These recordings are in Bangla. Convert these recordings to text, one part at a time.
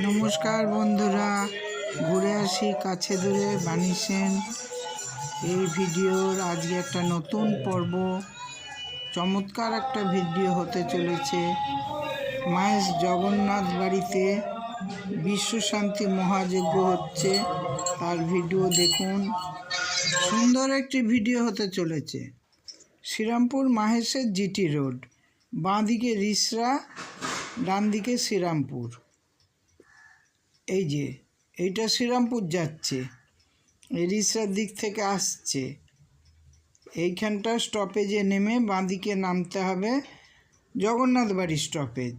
নমস্কার বন্ধুরা, ঘুরে আসি কাছে দূরে বানিয়েছেন এই ভিডিওর আজকে একটা নতুন পর্ব। চমৎকার একটা ভিডিও হতে চলেছে। মায়ের জগন্নাথ বাড়িতে বিশ্ব শান্তি মহাযজ্ঞ হচ্ছে। তার ভিডিও দেখুন। সুন্দর একটি ভিডিও হতে চলেছে। শ্রীরামপুর মাহেশের জিটি রোড বাঁ দিকে রিসরা ডান দিকে শ্রীরামপুর। এই যে, এইটা শ্রীরামপুর যাচ্ছে, এই রিসরার দিক থেকে আসছে। এইখানটা স্টপেজে নেমে বাঁদিকে নামতে হবে জগন্নাথ বাড়ি স্টপেজ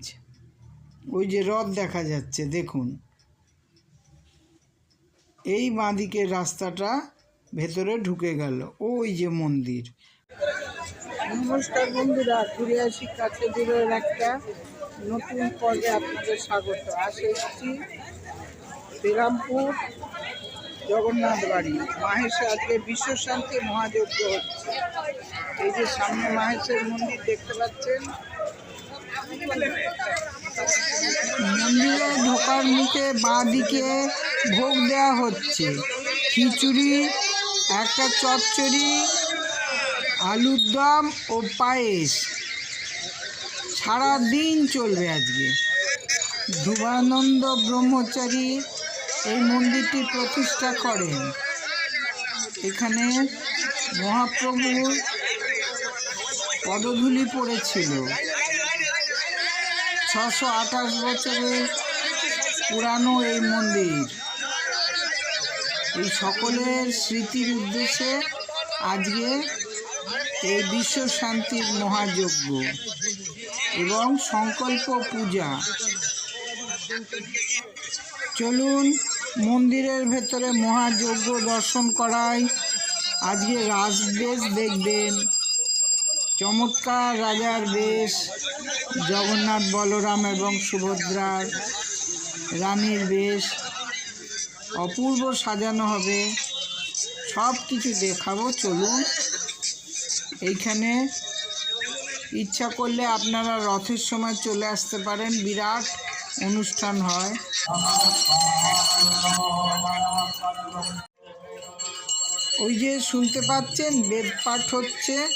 ওই যে রথ দেখা যাচ্ছে, দেখুন। এই বাঁদিকে রাস্তাটা ভেতরে ঢুকে গেল, ওই যে মন্দির। নমস্কার বন্ধুরা, ঘুরে আসি কাছে দূরের একটা নতুন পর্বে আপনাদের স্বাগত। এসেছি শ্রীরামপুর, জগন্নাথ বাড়ি। মাহেশে আজকে বিশ্ব শান্তি মহাযজ্ঞ হচ্ছে। এই যে সামনে মাহেশের মন্দির দেখতে পাচ্ছেন। মন্দিরে ঢোকার মুখে বাঁ দিকে ভোগ দেওয়া হচ্ছে। খিচুড়ি, একটা চচ্চড়ি, আলুর দম ও পায়েস। সারা দিন চলবে আজকে। ধ্রুবানন্দ ব্রহ্মচারী এই মন্দিরটি প্রতিষ্ঠা করেন। এখানে মহাপ্রভুর পদধূলি পড়েছিল। ছশো আঠাশ বছরের পুরানো এই মন্দির। এই সকলের স্মৃতির উদ্দেশ্যে আজকে এই বিশ্ব শান্তির মহাযজ্ঞ এবং সংকল্প পূজা। চলুন মন্দিরের ভেতরে মহাযজ্ঞ দর্শন করায় আজকে রাজবেশ দেখবেন। চমৎকার রাজার বেশ, জগন্নাথ, বলরাম এবং সুভদ্রার রানীর বেশ। অপূর্ব সাজানো হবে। সব কিছু দেখাবো, চলুন। এইখানে ইচ্ছা করলে আপনারা রথের সময় চলে আসতে পারেন। বিরাট অনুষ্ঠান হয়। ওই যে শুনতে পাচ্ছেন, বেদ পাঠ হচ্ছে।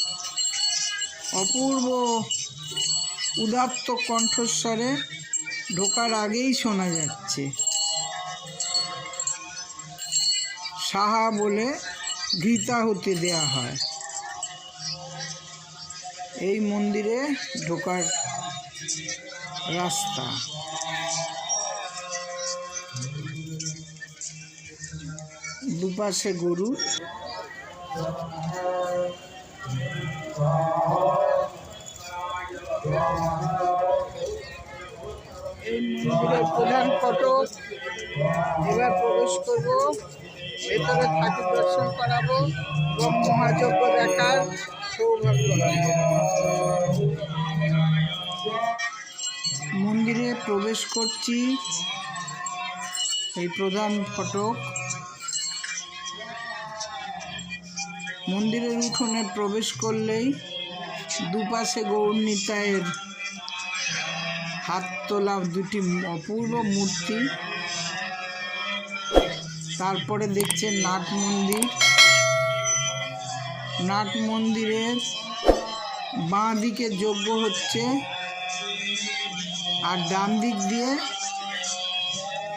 অপূর্ব উদাত্ত কণ্ঠস্বরে ঢোকার আগেই শোনা যাচ্ছে। সাহা বলে গীতা হতে দেয়া হয়। এই মন্দিরে ঢোকার রাস্তা। দুপাশে গরু। প্রধান ফটক, এবার প্রবেশ করব। ভেতরে ঠাকুর দর্শন করাবো। এবং মহাযজ্ঞ দেখার সৌভাগ্য মন্দিরে প্রবেশ করছি। এই প্রধান ফটক। মন্দিরের উঠোনে প্রবেশ করলেই দুপাশে গৌরনীতায়ের হাত তোলা দুটি অপূর্ব মূর্তি। তারপরে দেখছে নাট মন্দির। নাট মন্দিরের বাঁ দিকে যজ্ঞ হচ্ছে আর ডান দিক দিয়ে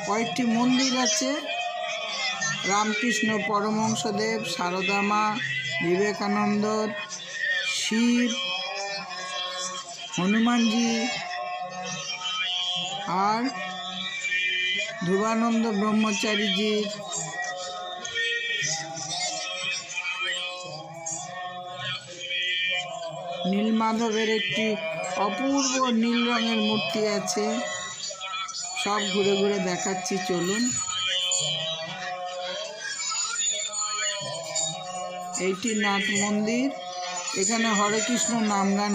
কয়েকটি মন্দির আছে। রামকৃষ্ণ পরমহংসদেব সারদা মা বিবেকানন্দ শিব, হনুমানজি আর ধ্রুবানন্দ ব্রহ্মচারীজির নীলমাধবের একটি অপূর্ব নীল রঙের মূর্তি আছে। সব ঘুরে ঘুরে দেখাচ্ছি, চলুন। এইটি নাট মন্দির এখানে হরে কৃষ্ণ নাম গান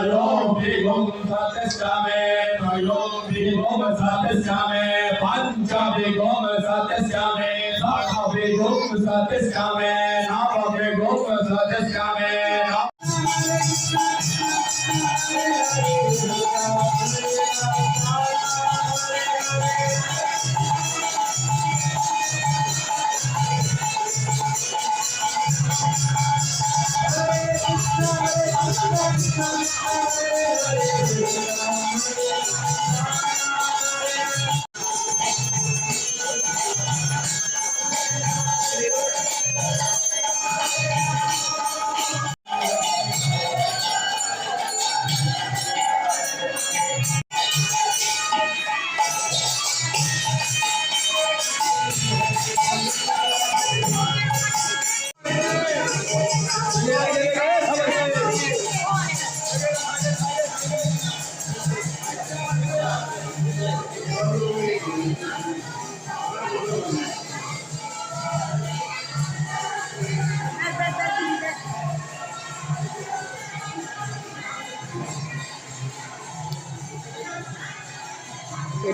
तयो भीगुं सतिष्ठामे तयो भीगुं सतिष्ठामे पञ्च भीगुं सतिष्ठामे सख भीगुं सतिष्ठामे नव भीगुं सतिष्ठामे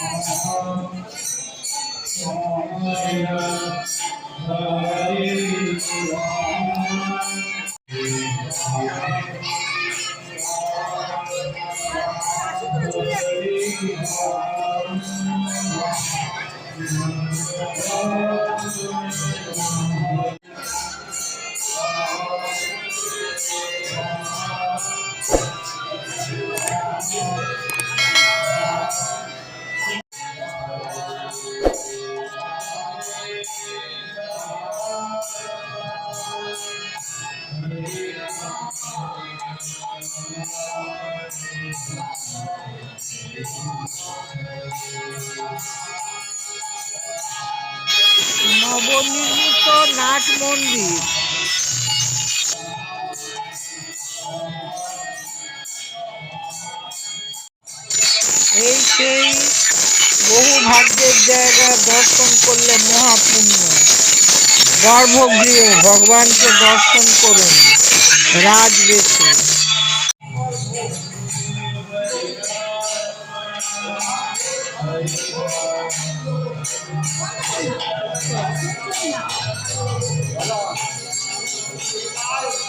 Hare Hare মাঠ মন্দির। এই সেই বহু ভাগ্যের জায়গা দর্শন করলে মহাপুণ্য। গর্ভগৃহ ভগবানকে দর্শন করুন রাজবেশে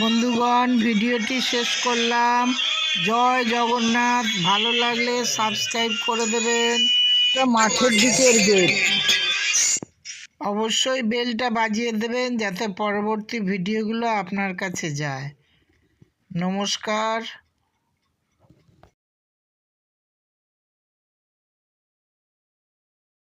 বন্ধুগণ ভিডিওটি শেষ করলাম। জয় জগন্নাথ। ভালো লাগলে সাবস্ক্রাইব করে দেবেন। মাঠের দিকের গেট অবশ্যই বেলটা বাজিয়ে দেবেন যাতে পরবর্তী ভিডিওগুলো আপনার কাছে যায়। নমস্কার।